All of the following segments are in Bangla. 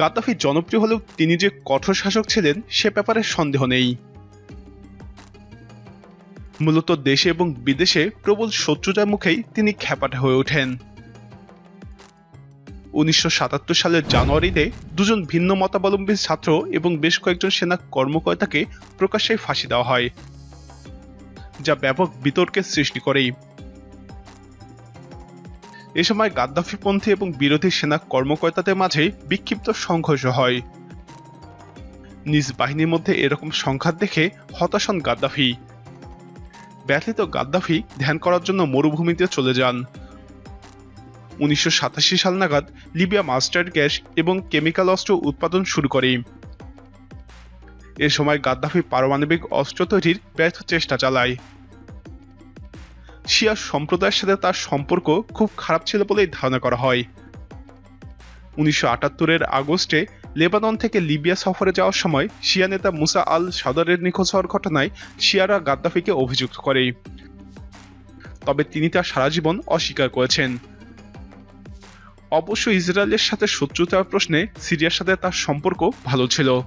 গাদ্দাফি জনপ্রিয় হলেও তিনি যে কঠোর শাসক ছিলেন, সে ব্যাপারে সন্দেহ নেই। মূলত দেশে এবং বিদেশে প্রবল শত্রুতার মুখেই তিনি খ্যাপাটে হয়ে ওঠেন। উনিশশো সাতাত্তর সালের জানুয়ারিতে দুজন ভিন্ন মতাবলম্বী ছাত্র এবং বেশ কয়েকজন সেনা কর্মকর্তাকে প্রকাশ্যে ফাঁসি দেওয়া হয়, যা ব্যাপক বিতর্কের সৃষ্টি করে এ সময় গাদ্দাফিপন্থী এবং বিরোধী সেনা কর্মকর্তাদের মাঝে বিক্ষিপ্ত সংঘর্ষ হয়। নিজ বাহিনীর মধ্যে এরকম সংঘাত দেখে হতাশ হন গাদ্দাফি। ব্যথিত গাদ্দাফি ধ্যান করার জন্য মরুভূমিতে চলে যান। উনিশশো সাতাশি সাল নাগাদ লিবিয়া মাস্টার্ড গ্যাস এবং কেমিক্যাল অস্ত্র উৎপাদন শুরু করে। এ সময় গাদ্দাফি পারমাণবিক অস্ত্র তৈরির ব্যর্থ চেষ্টা চালায়। শিয়া সম্প্রদায়ের সাথে তার সম্পর্ক খুব খারাপ ছিল বলেই ধারণা করা হয়। উনিশশো আটাত্তরের আগস্টে লেবানন থেকে লিবিয়া সফরে যাওয়ার সময় শিয়া নেতা মুসা আল সাদারের নিখোঁজ হওয়ার ঘটনায় শিয়ারা গাদ্দাফিকে অভিযুক্ত করে। তবে তিনি তা সারা জীবন অস্বীকার করেছেন। অবশ্য ইসরায়েলের সাথে শত্রুতার প্রশ্নে সিরিয়ার সাথে তার সম্পর্ক ভালো ছিল।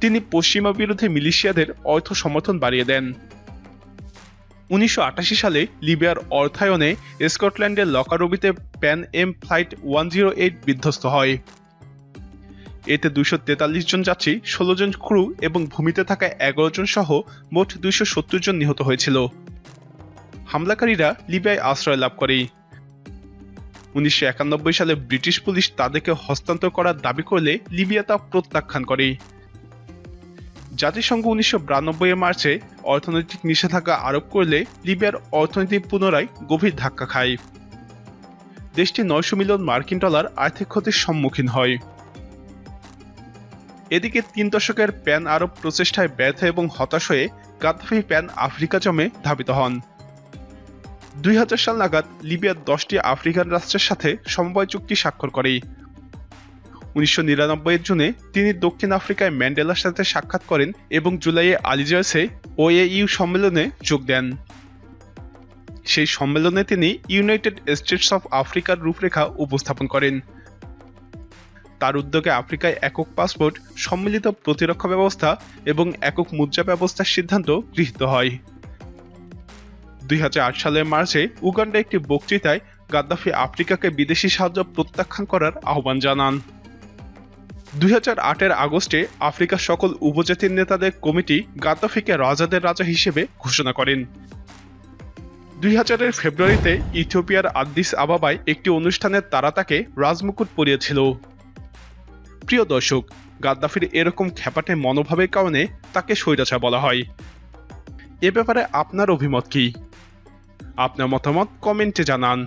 তিনি পশ্চিমা বিরোধী মিলিশিয়াদের অর্থ সমর্থন বাড়িয়ে দেন। উনিশশো আটাশি সালে লিবিয়ার অর্থায়নে স্কটল্যান্ডের লকারবিতে Pan Am flight one zero eight বিধ্বস্ত হয়। এতে দুইশো তেতাল্লিশ জন যাত্রী, ষোলো জন ক্রু এবং ভূমিতে থাকা এগারো জন সহ মোট দুইশো সত্তর জন নিহত হয়েছিল। হামলাকারীরা লিবিয়ায় আশ্রয় লাভ করে। উনিশশো একানব্বই সালে ব্রিটিশ পুলিশ তাদেরকে হস্তান্তর করার দাবি করলে লিবিয়া তা প্রত্যাখ্যান করে। জাতিসংঘ উনিশশো বিরানব্বই এর মার্চে অর্থনৈতিক নিষেধাজ্ঞা আরোপ করলে লিবিয়ার অর্থনীতি পুনরায় গভীর ধাক্কা খায়। দেশটি নয়শো মিলিয়ন মার্কিন ডলার আর্থিক ক্ষতির সম্মুখীন হয়। এদিকে তিন দশকের প্যান আরব প্রচেষ্টায় ব্যর্থ এবং হতাশ হয়ে গাদ্দাফি প্যান আফ্রিকা জমে ধাবিত হন। দুই হাজার সাল নাগাদ লিবিয়ার দশটি আফ্রিকান রাষ্ট্রের সাথে সমবায় চুক্তি স্বাক্ষর করে। উনিশশো নিরানব্বই জুনে তিনি দক্ষিণ আফ্রিকায় ম্যান্ডেলার সাথে সাক্ষাৎ করেন এবং জুলাইয়ে আলিজার্সে ওএইউ সম্মেলনে যোগ দেন। সেই সম্মেলনে তিনি ইউনাইটেড স্টেটস অফ আফ্রিকার রূপরেখা উপস্থাপন করেন। তার উদ্যোগে আফ্রিকায় একক পাসপোর্ট, সম্মিলিত প্রতিরক্ষা ব্যবস্থা এবং একক মুদ্রা ব্যবস্থার সিদ্ধান্ত গৃহীত হয়। দুই হাজার আট সালের মার্চে উগান্ডা একটি বক্তৃতায় গাদ্দাফি আফ্রিকাকে বিদেশি সাহায্য প্রত্যাখ্যান করার আহ্বান জানান। দুই হাজার আগস্টে আফ্রিকার সকল উপজাতির নেতাদের কমিটি গাদ্দাফিকে রাজাদের রাজা হিসেবে ঘোষণা করেন। দুই হাজারের ফেব্রুয়ারিতে ইথিওপিয়ার আদ্দিস আবাবায় একটি অনুষ্ঠানে তারা তাকে রাজমুকুট পরিয়েছিল। প্রিয় দর্শক, গাদ্দাফির এরকম খ্যাপাটে মনোভাবের কারণে তাকে স্বৈরাচার বলা হয়। এ ব্যাপারে আপনার অভিমত কি? আপনার মতামত কমেন্টে জানান।